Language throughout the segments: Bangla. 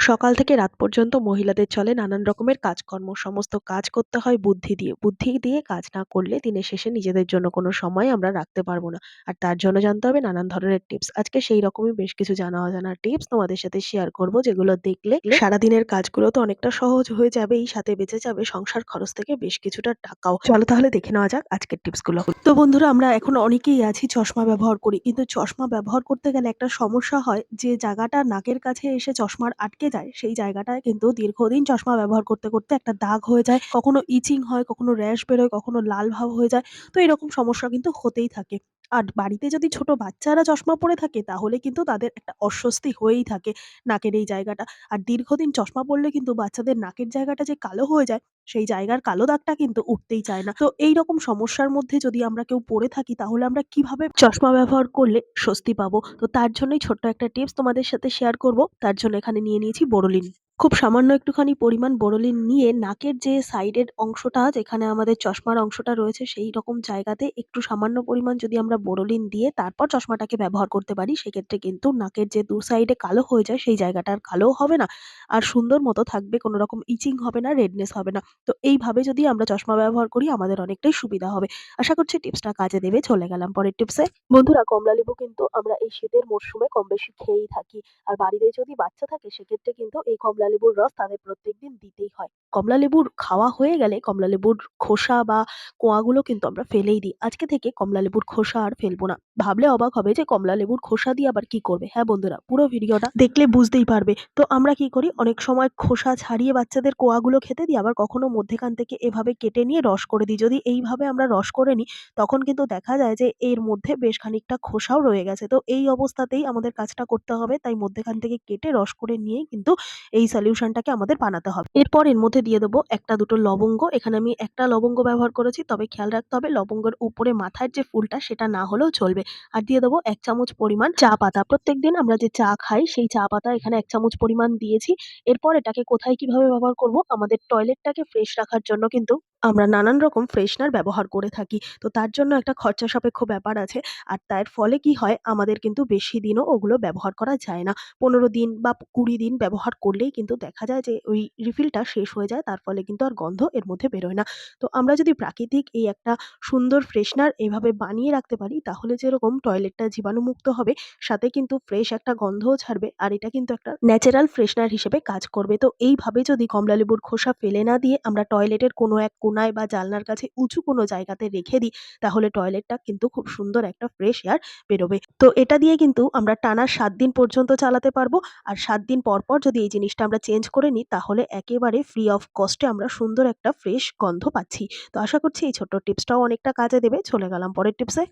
সকাল থেকে রাত পর্যন্ত মহিলাদের চলে নানান রকমের কাজকর্ম। সমস্ত কাজ করতে হয় বুদ্ধি দিয়ে। বুদ্ধি দিয়ে কাজ না করলে দিনের শেষে নিজেদের জন্য কোনো সময় আমরা রাখতে পারব না। আর তার জন্য জানতে হবে নানান ধরনের টিপস। আজকে সেই রকমই বেশ কিছু জানা অজানা টিপস তোমাদের সাথে শেয়ার করব যেগুলো দেখলে সারাদিনের কাজগুলো তো অনেকটা সহজ হয়ে যাবে এই সাথে বেঁচে যাবে সংসার খরচ থেকে বেশ কিছুটা টাকাও। চলো তাহলে দেখে নেওয়া যাক আজকের টিপসগুলো। তো বন্ধুরা আমরা এখন অনেকেই আছি চশমা ব্যবহার করি। কিন্তু চশমা ব্যবহার করতে গেলে একটা সমস্যা হয় যে জায়গাটা নাকের কাছে এসে চশমার আটকে যায় সেই জায়গাটায় কিন্তু দীর্ঘদিন চশমা ব্যবহার করতে, করতে একটা দাগ হয়ে যায়। কখনো ইচিং হয়, কখনো র‍্যাশ বেরোয়, কখনো লাল ভাব হয়ে যায়। তো এরকম সমস্যা কিন্তু হতেই থাকে। আর বাড়িতে যদি ছোট বাচ্চারা চশমা পরে থাকে, তাহলে কিন্তু তাদের একটা অস্বস্তি হয়েই থাকে নাকের এই জায়গাটা। আর দীর্ঘদিন চশমা পরলে কিন্তু বাচ্চাদের নাকের জায়গাটা যে কালো হয়ে যায়, সেই জায়গার কালো দাগটা কিন্তু উঠতেই চায় না। তো এইরকম সমস্যার মধ্যে যদি আমরা কেউ পড়ে থাকি, তাহলে আমরা কীভাবে চশমা ব্যবহার করলে স্বস্তি পাবো? তো তার জন্যই ছোট্ট একটা টিপস তোমাদের সাথে শেয়ার করব। তার জন্য এখানে নিয়ে নিয়েছি বোরোলিন। খুব সামান্য একটুখানি পরিমাণ বোরোলিন নিয়ে নাকের যে সাইডের অংশটা যেখানে আমাদের চশমার অংশটা রয়েছে সেই রকম জায়গাতে একটু সামান্য পরিমাণ যদি আমরা বোরোলিন দিয়ে তারপর চশমাটাকে ব্যবহার করতে পারি সেক্ষেত্রে কিন্তু নাকের যে দু সাইডে কালো হয়ে যায় সেই জায়গাটা আর কালোও হবে না। আর সুন্দর মতো থাকবে কোনো রকম ইচিং হবে না, রেডনেস হবে না। তো এইভাবে যদি আমরা চশমা ব্যবহার করি আমাদের অনেকটাই সুবিধা হবে। আশা করছি টিপসটা কাজে দেবে। চলে গেলাম পরের টিপসে। বন্ধুরা কমলালেবু কিন্তু আমরা এই শীতের মরশুমে কম বেশি খেয়েই থাকি। আর বাড়িতে যদি বাচ্চা থাকে সেক্ষেত্রে কিন্তু এই কমলালেবুর রস তাদের প্রত্যেকদিন দিতেই হয়। কমলালেবুর খাওয়া হয়ে গেলে কমলালেবুর খোসা বা কোয়াগুলো কিন্তু আমরা ফেলেই দিই। আজকে থেকে কমলালেবুর খোসা আর ফেলব না। ভাবলে অবাক হবে যে কমলালেবুর খোসা দিয়ে আবার কি করবে? হ্যাঁ বন্ধুরা, পুরো ভিডিওটা দেখলে বুঝতেই পারবে। তো আমরা কি করি অনেক সময় খোসা ছাড়িয়ে বাচ্চাদের কোয়াগুলো খেতে দিই, আবার কখনো মধ্যেখান থেকে এভাবে কেটে নিয়ে রস করে দিই। যদি এইভাবে আমরা রস করে নিই, তখন কিন্তু দেখা যায় যে এর মধ্যে বেশ খানিকটা খোসাও রয়ে গেছে। তো এই অবস্থাতেই আমাদের কাজটা করতে হবে। তাই মধ্যেখান থেকে কেটে রস করে নিয়ে কিন্তু এই সলিউশনটাকে আমাদের বানাতে হবে। এরপর এর মধ্যে দিয়ে দেবো একটা দুটো লবঙ্গ। এখানে আমি একটা লবঙ্গ ব্যবহার করেছি। তবে খেয়াল রাখতে হবে লবঙ্গের উপরে মাথার যে ফুলটা সেটা না হলেও চলবে। আর দিয়ে দেবো এক চামচ পরিমাণ চা পাতা। প্রত্যেক দিন আমরা যে চা খাই, সেই চা পাতা এখানে এক চামচ পরিমাণ দিয়েছি। এরপর এটাকে কোথায় কীভাবে ব্যবহার করব? আমাদের টয়লেটটাকে ফ্রেশ রাখার জন্য কিন্তু আমরা নানান রকম ফ্রেশনার ব্যবহার করে থাকি। তো তার জন্য একটা খরচা সাপেক্ষ ব্যাপার আছে। আর তার ফলে কি হয়, আমাদের কিন্তু বেশি দিনও ওগুলো ব্যবহার করা যায় না। ১৫ দিন বা ২০ দিন ব্যবহার করলেই কিন্তু দেখা যায় যে, ওই রিফিলটা শেষ হয়ে যায়। তার ফলে কিন্তু আর গন্ধ এর মধ্যে বেরোয় না। তো আমরা যদি প্রাকৃতিক এই একটা সুন্দর ফ্রেশনার এভাবে বানিয়ে রাখতে পারি, তাহলে যেরকম টয়লেটটা জীবাণুমুক্ত হবে, সাথে কিন্তু ফ্রেশ একটা গন্ধও ছাড়বে। আর এটা কিন্তু একটা ন্যাচারাল ফ্রেশনার হিসেবে কাজ করবে। তো এইভাবে যদি কমলালেবুর খোসা ফেলে না দিয়ে আমরা টয়লেটের কোনো এক কোনায় বা জানলার কাছে উঁচু কোনো জায়গাতে রেখে দিই তাহলে টয়লেটটা কিন্তু খুব সুন্দর একটা ফ্রেশ এয়ার বেরোবে। তো এটা দিয়ে কিন্তু আমরা টানা সাত দিন পর্যন্ত চালাতে পারব। আর সাত দিন পর, পর যদি এই জিনিসটা আমরা চেঞ্জ করে নিই তাহলে একেবারে ফ্রি অফ কস্টে আমরা সুন্দর একটা ফ্রেশ গন্ধ পাচ্ছি। তো আশা করছি এই ছোট্ট টিপসটাও অনেকটা কাজে দেবে। চলে গেলাম পরের টিপসে।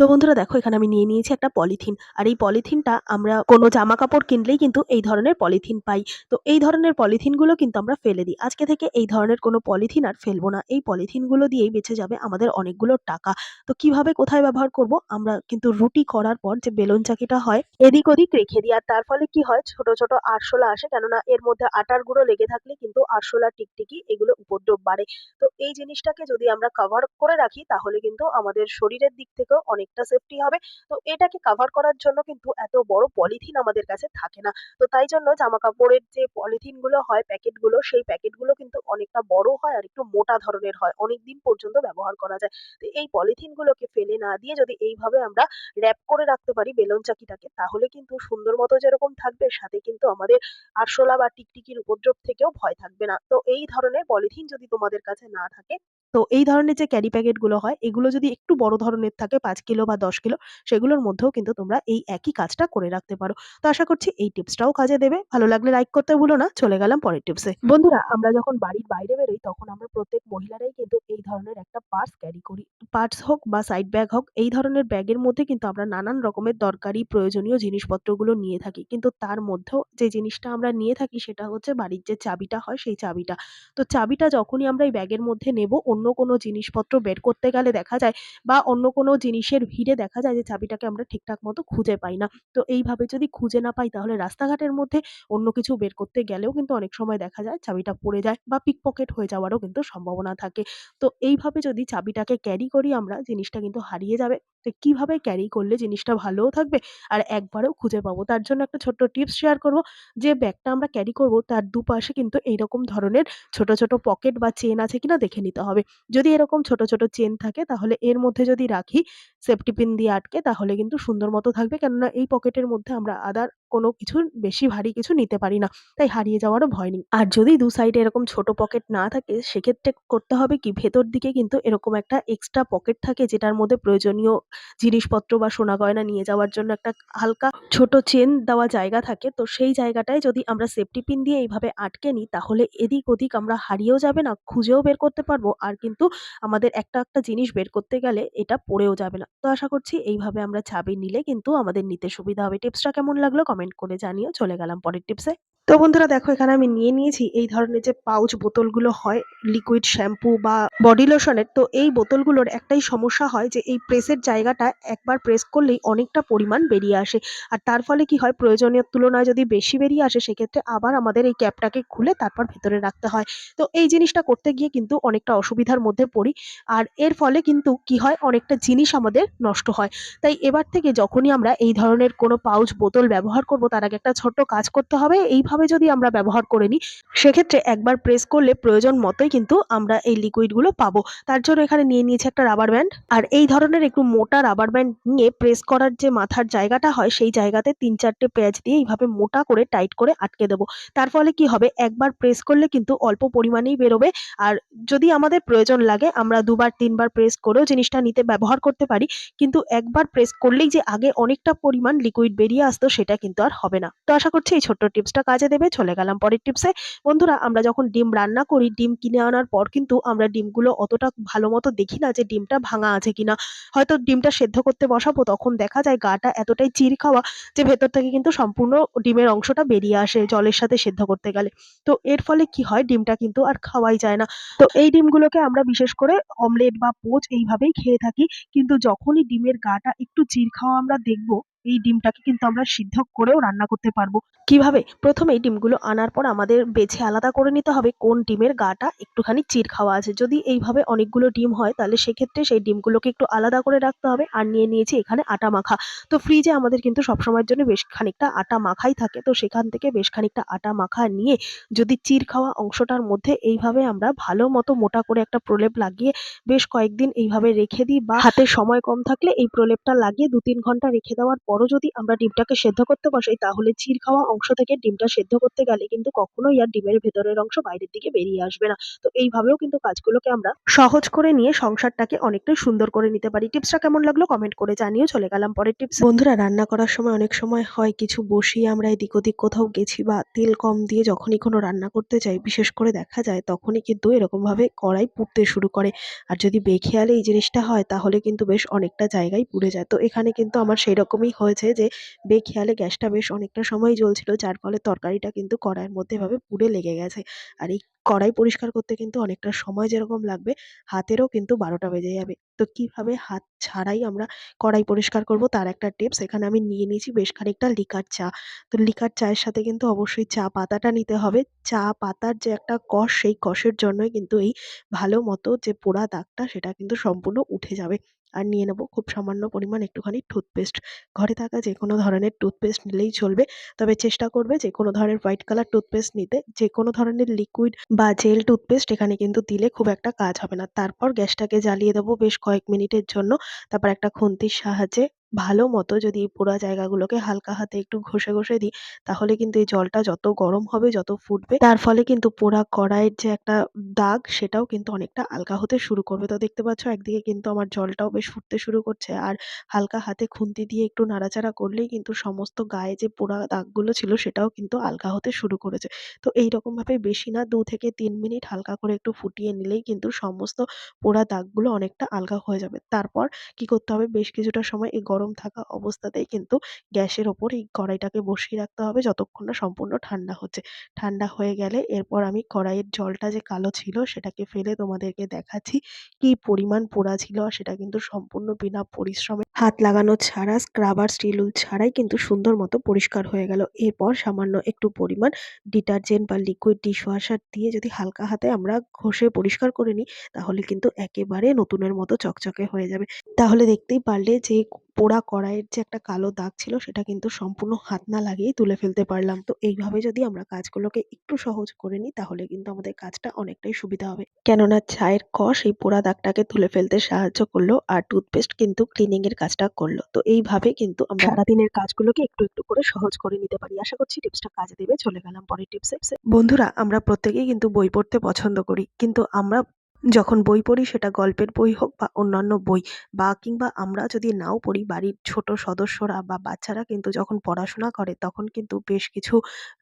তো বন্ধুরা দেখো এখানে আমি নিয়ে নিয়েছি একটা পলিথিন। আর এই পলিথিনটা আমরা কোনো জামা কাপড় কিনলেই কিন্তু এই ধরনের পলিথিন পাই। তো এই ধরনের পলিথিনগুলো কিন্তু আমরা ফেলে দিই। আজকে থেকে এই ধরনের কোনো পলিথিন আর ফেলব না। এই পলিথিনগুলো দিয়েই বেঁচে যাবে আমাদের অনেকগুলো টাকা। তো কীভাবে কোথায় ব্যবহার করব? আমরা কিন্তু রুটি করার পর যে বেলুন চাকিটা হয় এদিক ওদিক রেখে দিই। আর তার ফলে কি হয় ছোট, ছোট আরশোলা আসে কেননা এর মধ্যে আটার গুঁড়ো লেগে থাকলে কিন্তু আরশোলা, টিকটিকি এগুলো উপদ্রব বাড়ে। তো এই জিনিসটাকে যদি আমরা কভার করে রাখি তাহলে কিন্তু আমাদের শরীরের দিক থেকেও অনেকটা সেফটি হবে। তো এটাকে কভার করার জন্য কিন্তু এত বড় পলিথিন আমাদের কাছে থাকে না। তো তাই জন্য জামা কাপড়ের যে পলিথিনগুলো হয় প্যাকেটগুলো সেই প্যাকেটগুলো কিন্তু অনেকটা বড় হয় আর একটু মোটা ধরনের হয়। অনেকদিন পর্যন্ত ব্যবহার করা যায়। তো এই পলিথিনগুলোকে ফেলে না দিয়ে যদি এইভাবে আমরা র‍্যাপ করে রাখতে পারি বেলুন চাকিটাকে, তাহলে কিন্তু সুন্দর মতো যেরকম থাকবে, সাথে কিন্তু আমাদের আরশোলা বা টিকটিকির উপদ্রব থেকেও ভয় থাকবে না। তো এই ধরনের পলিথিন যদি তোমাদের কাছে না থাকে তো এই ধরনের যে ক্যারি প্যাকেটগুলো হয়, এগুলো যদি একটু বড় ধরনের থাকে, পাঁচ কিলো বা ১০ কিলো, সেগুলোর মধ্যেও কিন্তু তোমরা এই একই কাজটা করে রাখতে পারো। তো আশা করছি এই টিপসটাও কাজে দেবে। ভালো লাগলে লাইক করতে ভুলো না। চলে গেলাম পরের টিপসে। বন্ধুরা, আমরা যখন বাড়ির বাইরে বেরোই, তখন আমরা প্রত্যেক মহিলারাই কিন্তু এই ধরনের একটা পার্স ক্যারি করি। পার্স হোক বা সাইড ব্যাগ হোক, এই ধরনের ব্যাগের মধ্যে কিন্তু আমরা নানান রকমের দরকারি, প্রয়োজনীয় জিনিসপত্রগুলো নিয়ে থাকি। কিন্তু তার মধ্যেও যে জিনিসটা আমরা নিয়ে থাকি, সেটা হচ্ছে বাড়ির যে চাবিটা হয়, সেই চাবিটা। তো চাবিটা যখনই আমরা এই ব্যাগের মধ্যে নেব, অন্য অন্য কোনো জিনিসপত্র বের করতে গেলে দেখা যায় বা অন্য কোনো জিনিসের ভিড়ে দেখা যায় যে চাবিটাকে আমরা ঠিকঠাক মতো খুঁজে পাই না। তো এইভাবে যদি খুঁজে না পাই তাহলে রাস্তাঘাটের মধ্যে অন্য কিছু বের করতে গেলেও কিন্তু অনেক সময় দেখা যায় চাবিটা পড়ে যায় বা পিকপকেট হয়ে যাওয়ারও কিন্তু সম্ভাবনা থাকে। তো এইভাবে যদি চাবিটাকে ক্যারি করি আমরা জিনিসটা কিন্তু হারিয়ে যাবে। তো কীভাবে ক্যারি করলে জিনিসটা ভালোও থাকবে আর একবারেও খুঁজে পাবো। তার জন্য একটা ছোট্ট টিপস শেয়ার করব। যে ব্যাগটা আমরা ক্যারি করব তার দুপাশে কিন্তু এইরকম ধরনের ছোট, ছোট পকেট বা চেন আছে কিনা দেখে নিতে হবে। যদি এরকম ছোট, ছোট চেন থাকে তাহলে এর মধ্যে যদি রাখি সেফটি পিন দিয়ে আটকে তাহলে কিন্তু সুন্দর মতো থাকবে। কেননা এই পকেটের মধ্যে আমরা আদার কোনো কিছু বেশি ভারী কিছু নিতে পারি না। তাই হারিয়ে যাওয়ারও ভয় নেই। আর যদি দু সাইডে এরকম ছোট পকেট না থাকে সেক্ষেত্রে করতে হবে কি ভেতর দিকে কিন্তু এরকম একটা এক্সট্রা পকেট থাকে যেটার মধ্যে প্রয়োজনীয় জিনিসপত্র বা সোনা গয়না নিয়ে যাওয়ার জন্য একটা হালকা ছোট চেন দেওয়া জায়গা থাকে। তো সেই জায়গাটায় যদি আমরা সেফটি পিন দিয়ে এইভাবে আটকে নিই তাহলে এদিক ওদিক আমরা হারিয়েও যাবে না, খুঁজেও বের করতে পারব। আর কিন্তু আমাদের একটা, একটা জিনিস বের করতে গেলে এটা পড়েও যাবে না। তো আশা করছি এইভাবে আমরা চাবি নিলে কিন্তু আমাদের নিতে সুবিধা হবে। টিপসটা কেমন লাগল কমেন্ট করে জানিয়ে চলে গেলাম পরের টিপসে। তো বন্ধুরা দেখো, এখানে আমি নিয়ে নিয়েছি এই ধরনের যে পাউচ বোতলগুলো হয় লিকুইড শ্যাম্পু বা বডি লোশনের তো এই বোতলগুলোর একটাই সমস্যা হয় যে এই প্রেসের জায়গাটা একবার প্রেস করলেই অনেকটা পরিমাণ বেরিয়ে আসে। আর তার ফলে কি হয়, প্রয়োজনীয় তুলনায় যদি বেশি বেরিয়ে আসে, সেক্ষেত্রে আবার আমাদের এই ক্যাপটাকে খুলে তারপর ভেতরে রাখতে হয়। তো এই জিনিসটা করতে গিয়ে কিন্তু অনেকটা অসুবিধার মধ্যে পড়ি। আর এর ফলে কিন্তু কি হয়, অনেকটা জিনিস আমাদের নষ্ট হয়। তাই এবার থেকে যখনই আমরা এই ধরনের কোনো পাউচ বোতল ব্যবহার করব, তার আগে একটা ছোট্ট কাজ করতে হবে। এইভাবে যদি আমরা ব্যবহার করে নিই, সেক্ষেত্রে একবার প্রেস করলে প্রয়োজন মতোই কিন্তু আমরা এই লিকুইডগুলো পাবো। তার জন্য এখানে নিয়ে নিয়েছে একটা রাবার ব্যান্ড আর এই ধরনের একটু মোটা রাবার ব্যান্ড নিয়ে প্রেস করার যে মাথার জায়গাটা হয়, সেই জায়গাতে তিন চারটে পেঁয়াজ দিয়ে এইভাবে মোটা করে টাইট করে আটকে দেবো। তার ফলে কি হবে? একবার প্রেস করলে কিন্তু অল্প পরিমাণেই বেরোবে। আর যদি আমাদের প্রয়োজন লাগে, আমরা দুবার, তিনবার প্রেস করেও জিনিসটা নিতে ব্যবহার করতে পারি। কিন্তু একবার প্রেস করলেই যে আগে অনেকটা পরিমাণ লিকুইড বেরিয়ে আসতো, সেটা কিন্তু আর হবে না। তো আশা করছি এই ছোট্ট টিপসটা কাজে দেবে, চলে গেলাম পরের টিপসে বন্ধুরা, আমরা যখন ডিম রান্না করি, ডিম কিনে আনার পর কিন্তু আমরা ডিমগুলো অতটা ভালো মতো দেখি না যে ডিমটা ভাঙা আছে কিনা। হয়তো ডিমটা সেদ্ধ করতে বসাবো, তখন দেখা যায় গাটা এতটাই চির খাওয়া যে ভেতর থেকে কিন্তু সম্পূর্ণ ডিমের অংশটা বেরিয়ে আসে জলের সাথে সেদ্ধ করতে গেলে। তো এর ফলে কি হয়, ডিমটা কিন্তু আর খাওয়াই যায় না। তো এই ডিমগুলোকে আমরা বিশেষ করে অমলেট বা পোচ এইভাবেই খেয়ে থাকি। কিন্তু যখনই ডিমের গাটা একটু চির খাওয়া আমরা দেখব এই ডিমটাকে কিন্তু আমরা সিদ্ধ করেও রান্না করতে পারব। কীভাবে? প্রথমেই ডিমগুলো আনার পর আমাদের বেছে আলাদা করে নিতে হবে, কোন ডিমের গাটা একটুখানি চির খাওয়া আছে। যদি এইভাবে অনেকগুলো ডিম হয়, তাহলে সেক্ষেত্রে সেই ডিমগুলোকে একটু আলাদা করে রাখতে হবে আর নিয়ে নিয়েছি এখানে আটা মাখা। তো ফ্রিজে আমাদের কিন্তু সবসময়ের জন্য বেশ খানিকটা আটা মাখাই থাকে। তো সেখান থেকে বেশ খানিকটা আটা মাখা নিয়ে যদি চির খাওয়া অংশটার মধ্যে এইভাবে আমরা ভালো মতো মোটা করে একটা প্রলেপ লাগিয়ে বেশ কয়েকদিন এইভাবে রেখে দিই বা হাতে সময় কম থাকলে এই প্রলেপটা লাগিয়ে দু তিন ঘণ্টা রেখে দেওয়ার পরও যদি আমরা ডিমটাকে সেদ্ধ করতে বসাই, তাহলে চির খাওয়া অংশ থেকে ডিমটা সেদ্ধ করতে গেলে কিন্তু কখনোই আর ডিমের ভেতরের অংশ বাইরের দিকে বেরিয়ে আসবে না। তো এইভাবেও কিন্তু কাজগুলোকে আমরা সহজ করে নিয়ে সংসারটাকে অনেকটাই সুন্দর করে নিতে পারি। টিপসটা কেমন লাগল কমেন্ট করে জানিয়ে চলে গেলাম পরের টিপস। বন্ধুরা, রান্না করার সময় অনেক সময় হয় কিছু বসিয়ে আমরা এদিক ওদিক কোথাও গেছি বা তেল কম দিয়ে যখনই কোনো রান্না করতে যাই, বিশেষ করে দেখা যায় তখনই কিন্তু এরকমভাবে কড়াই পুড়তে শুরু করে। আর যদি বেখেয়ালে এই জিনিসটা হয়, তাহলে কিন্তু বেশ অনেকটা জায়গায় পুড়ে যায়। তো এখানে কিন্তু আমার সেই রকমই হয়েছে যে, বেখেয়ালে গ্যাসটা বেশ অনেকটা সময় জ্বলছিল, যার ফলে তরকারিটা কিন্তু কড়াইয়ের মধ্যে এভাবে পুড়ে লেগে গেছে। আর এই কড়াই পরিষ্কার করতে কিন্তু অনেকটা সময় যেরকম লাগবে, হাতেরও কিন্তু বারোটা বেজে যাবে। তো কীভাবে হাত ছাড়াই আমরা কড়াই পরিষ্কার করব তার একটা টিপস, এখানে আমি নিয়ে নিয়েছি বেশ খানিকটা লিকার চা। তো লিকার চায়ের সাথে কিন্তু অবশ্যই চা পাতাটা নিতে হবে। চা পাতার যে একটা কষ, সেই কষের জন্যই কিন্তু এই ভালো মতো যে পোড়া দাগটা, সেটা কিন্তু সম্পূর্ণ উঠে যাবে। আর নিয়ে নেব। খুব সামান্য পরিমাণ একটুখানি টুথপেস্ট ঘরে থাকা যে কোনো ধরনের টুথপেস্ট নিলেই চলবে। তবে চেষ্টা করবে যে কোনো ধরনের হোয়াইট কালার টুথপেস্ট নিতে। যে কোনো ধরনের লিকুইড বা জেল টুথপেস্ট এখানে কিন্তু দিলে খুব একটা কাজ হবে না। তারপর গ্যাসটাকে জ্বালিয়ে দেবো বেশ কয়েক মিনিটের জন্য। তারপর একটা খুন্তির সাহায্যে ভালো মতো যদি পোড়া জায়গাগুলোকে হালকা হাতে একটু ঘষে ঘষে দিই, তাহলে কিন্তু এই জলটা যত গরম হবে, যত ফুটবে, তার ফলে কিন্তু পোড়া কড়াইয়ের যে একটা দাগ, সেটাও কিন্তু অনেকটা আলগা হতে শুরু করবে। তো দেখতে পাচ্ছ, একদিকে কিন্তু আমার জলটাও বেশ ফুটতে শুরু করছে, আর হালকা হাতে খুন্তি দিয়ে একটু নাড়াচাড়া করলেই কিন্তু সমস্ত গায়ে যে পোড়া দাগগুলো ছিল, সেটাও কিন্তু আলগা হতে শুরু করেছে। তো এই রকমভাবে বেশি না, দু থেকে তিন মিনিট হালকা করে একটু ফুটিয়ে নিলেই কিন্তু সমস্ত পোড়া দাগগুলো অনেকটা আলগা হয়ে যাবে। তারপর কি করতে হবে? বেশ কিছুটা সময় এই গরম গরম থাকা অবস্থাতেই কিন্তু গ্যাসের ওপর এই কড়াইটাকে বসিয়ে রাখতে হবে যতক্ষণ না সম্পূর্ণ ঠান্ডা হচ্ছে। ঠান্ডা হয়ে গেলে এরপর আমি কড়াইয়ের জলটা যে কালো ছিল সেটাকে ফেলে তোমাদেরকে দেখাচ্ছি। কি পরিমাণ পোড়া ছিল আর সেটা কিন্তু সম্পূর্ণ বিনা পরিশ্রমে হাত লাগানো ছাড়া, স্ক্রাবার স্টিল উল ছাড়াই কিন্তু সুন্দর মতো পরিষ্কার হয়ে গেল। এরপর সামান্য একটু পরিমাণ ডিটারজেন্ট বা লিকুইড ডিশওয়াশার দিয়ে যদি হালকা হাতে আমরা ঘষে পরিষ্কার করে নিই, তাহলে কিন্তু একেবারে নতুনের মতো চকচকে হয়ে যাবে। তাহলে দেখতেই পারলে যে পোড়া কড়াইয়ের যে একটা কালো দাগ ছিল, সেটা কিন্তু সম্পূর্ণ হাত না লাগিয়েই তুলে ফেলতে পারলাম। তো এইভাবে যদি আমরা কাজগুলোকে একটু সহজ করে নিই, তাহলে কিন্তু আমাদের কাজটা অনেকটাই সুবিধা হবে। কেননা চায়ের কষ এই পোড়া দাগটাকে তুলে ফেলতে সাহায্য করল আর টুথপেস্ট কিন্তু ক্লিনিং এর কাজটা করল। তো এইভাবে কিন্তু আমরা সারাদিনের কাজগুলোকে একটু একটু করে সহজ করে নিতে পারি। আশা করছি টিপসটা কাজে দেবে। চলে গেলাম পরের টিপসে। বন্ধুরা, আমরা প্রত্যেকেই কিন্তু বই পড়তে পছন্দ করি। কিন্তু আমরা যখন বই পড়ি, সেটা গল্পের বই হোক বা অন্যান্য বই বা কিংবা আমরা যদি নাও পড়ি, বাড়ির ছোট সদস্যরা বা বাচ্চারা কিন্তু যখন পড়াশোনা করে, তখন কিন্তু বেশ কিছু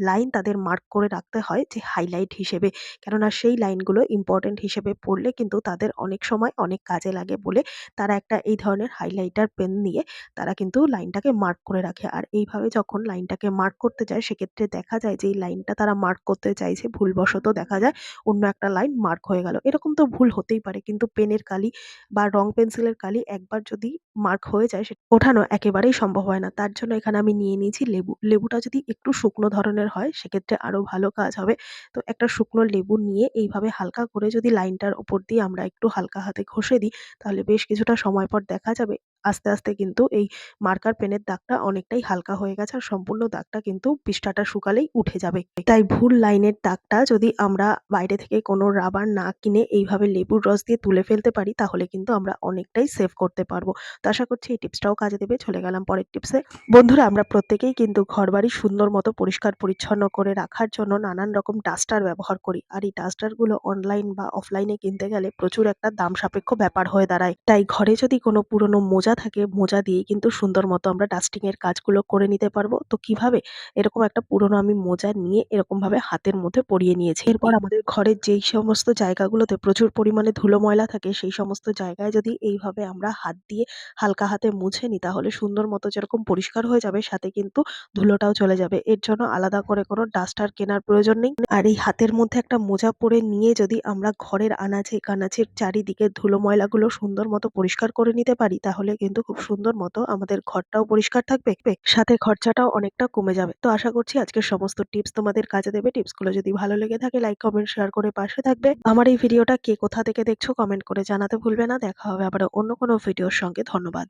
লাইন তাদের মার্ক করে রাখতে হয় যে হাইলাইট হিসেবে। কেননা সেই লাইনগুলো ইম্পর্টেন্ট হিসেবে পড়লে কিন্তু তাদের অনেক সময় অনেক কাজে লাগে বলে তারা একটা এই ধরনের হাইলাইটার পেন নিয়ে তারা কিন্তু লাইনটাকে মার্ক করে রাখে। আর এইভাবে যখন লাইনটাকে মার্ক করতে যায়, সেক্ষেত্রে দেখা যায় যে এই লাইনটা তারা মার্ক করতে চাইছে, ভুলবশত দেখা যায় অন্য একটা লাইন মার্ক হয়ে গেল। এরকম তো ভুল হতেই পারে। কিন্তু পেনের কালি বা রং পেন্সিলের কালি একবার যদি মার্ক হয়ে যায়, সেটা ওঠানো একেবারেই সম্ভব হয় না। তার জন্য এখানে আমি নিয়ে নিয়েছি লেবু। লেবুটা যদি একটু শুকনো ধরনের হয়, সেক্ষেত্রে আরও ভালো কাজ হবে। তো একটা শুকনো লেবু নিয়ে এইভাবে হালকা করে যদি লাইনটার ওপর দিয়ে আমরা একটু হালকা হাতে ঘষে দিই, তাহলে বেশ কিছুটা সময় পর দেখা যাবে আস্তে আস্তে কিন্তু এই মার্কার পেনের দাগটা অনেকটাই হালকা হয়ে গেছে আর সম্পূর্ণ দাগটা কিন্তু পৃষ্ঠাটা শুকালেই উঠে যাবে। তাই ভুল লাইনের দাগটা যদি আমরা বাইরে থেকে কোনো রাবার না কিনে এইভাবে লেবুর রস দিয়ে তুলে ফেলতে পারি, তাহলে কিন্তু আমরা অনেকটাই সেভ করতে পারব। তো আশা করছি এই টিপসটাও কাজে দেবে। চলে গেলাম পরের টিপসে। বন্ধুরা, আমরা প্রত্যেকেই কিন্তু ঘরবাড়ি সুন্দর মতো পরিষ্কার, পরিচ্ছন্ন করে রাখার জন্য নানান রকম ডাস্টার ব্যবহার করি। আর এই ডাস্টারগুলো অনলাইন বা অফলাইনে কিনতে গেলে প্রচুর একটা দাম সাপেক্ষ ব্যাপার হয়ে দাঁড়ায়। তাই ঘরে যদি কোনো পুরনো মোজা থাকে মোজা দিয়ে কিন্তু সুন্দর মতো আমরা ডাস্টিং এর কাজগুলো করে নিতে পারব। তো কীভাবে? এরকম একটা পুরনো আমি মোজা নিয়ে এরকম ভাবে হাতের মধ্যে পরিয়ে নিয়েছি। এরপর আমাদের ঘরের যেই সমস্ত জায়গাগুলোতে প্রচুর পরিমাণে ধুলো ময়লা থাকে, সেই সমস্ত জায়গায় যদি এইভাবে আমরা হাত দিয়ে হালকা হাতে মুছে নিই, তাহলে সুন্দর মতো যেরকম পরিষ্কার হয়ে যাবে, সাথে কিন্তু ধুলোটাও চলে যাবে। এর জন্য আলাদা করে কোনো ডাস্টার কেনার প্রয়োজন নেই। আর এই হাতের মধ্যে একটা মোজা পরে নিয়ে যদি আমরা ঘরের আনাচে কানাচের চারিদিকে ধুলো ময়লাগুলো সুন্দর মতো পরিষ্কার করে নিতে পারি, তাহলে কিন্তু খুব সুন্দর মতো আমাদের ঘরটাও পরিষ্কার থাকবে, সাথে খরচাটাও অনেকটা কমে যাবে। তো আশা করছি আজকের সমস্ত টিপস তোমাদের কাজে দেবে। টিপসগুলো যদি ভালো লেগে থাকে লাইক কমেন্ট শেয়ার করে পাশে থাকবে। আমার এই ভিডিওটা কে কোথা থেকে দেখছ কমেন্ট করে জানাতে ভুলবে না। দেখা হবে আবার অন্য কোনো ভিডিওর সঙ্গে। ধন্যবাদ।